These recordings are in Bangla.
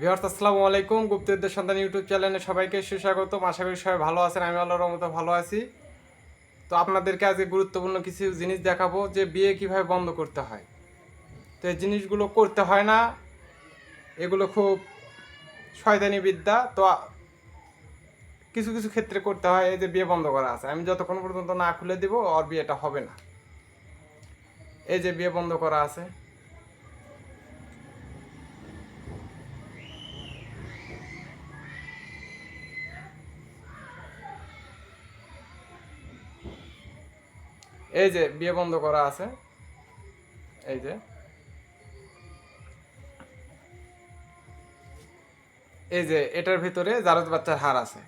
ভিউয়ার্স, আসসালামু আলাইকুম। গুপ্তদের সন্তান ইউটিউব চ্যানেলে সবাইকে সুস্বাগত আশা করি সবাই ভালো আছেন, আমি আল্লাহর মতো ভালো আছি। তো আপনাদেরকে আজকে গুরুত্বপূর্ণ কিছু জিনিস দেখাবো যে বিয়ে কীভাবে বন্ধ করতে হয়। তো এই জিনিসগুলো করতে হয় না, এগুলো খুব শয়তানি বিদ্যা। তো কিছু কিছু ক্ষেত্রে করতে হয়, এই যে বিয়ে বন্ধ করা আছে। আমি যতক্ষণ পর্যন্ত না খুলে দিব, আর বিয়েটা হবে না। এই যে বিয়ে বন্ধ করা আছে। এই যে বিয়ে বন্ধ করা আছে। এই যে। এই যে এটার ভিতরে জারজ বাচ্চার হার আছে।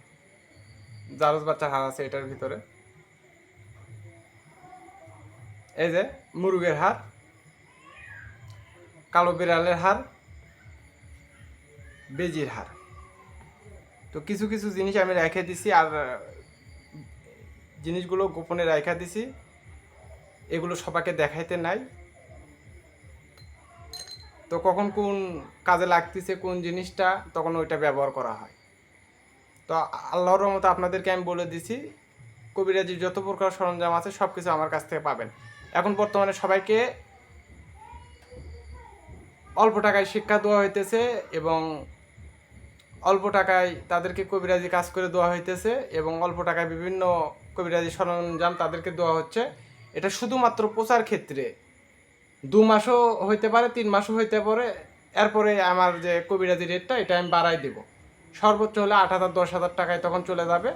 জারজ বাচ্চার হার আছে এটার ভিতরে। এই যে মুরগের হার কালো বিড়ালের হার বেজির হার তো কিছু কিছু জিনিস আমি রেখে দিছি আর জিনিসগুলো গোপনে রেখে দিছি। এগুলো সবাইকে দেখাইতে নাই। তো কখন কোন কাজে লাগতেছে, কোন জিনিসটা, তখন ওইটা ব্যবহার করা হয়। তো আল্লাহর রহমতে আপনাদেরকে আমি বলে দিছি কবিরাজির যত প্রকার সরঞ্জাম আছে সব কিছু আমার কাছ থেকে পাবেন। এখন বর্তমানে সবাইকে অল্প টাকায় শিক্ষা দেওয়া হইতেছে এবং অল্প টাকায় তাদেরকে কবিরাজি কাজ করে দেওয়া হইতেছে এবং অল্প টাকায় বিভিন্ন কবিরাজি সরঞ্জাম তাদেরকে দেওয়া হচ্ছে। এটা শুধুমাত্র প্রচার ক্ষেত্রে। দু মাসও হইতে পারে, তিন মাসও হইতে পারে, এরপরে আমার যে কবিরাজি রেটটা এটা আমি বাড়াই দেব। সর্বোচ্চ হলে আট হাজার, দশ হাজার টাকায় তখন চলে যাবে।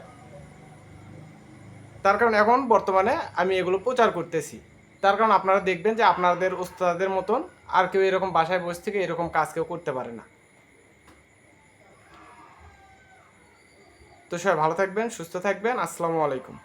তার কারণ এখন বর্তমানে আমি এগুলো প্রচার করতেছি। তার কারণ আপনারা দেখবেন যে আপনাদের ওস্তাদের মতন আর কেউ এরকম বাসায় বসে থেকে এরকম কাজ কেউ করতে পারে না। তো সবাই ভালো থাকবেন, সুস্থ থাকবেন, আসসালামু আলাইকুম।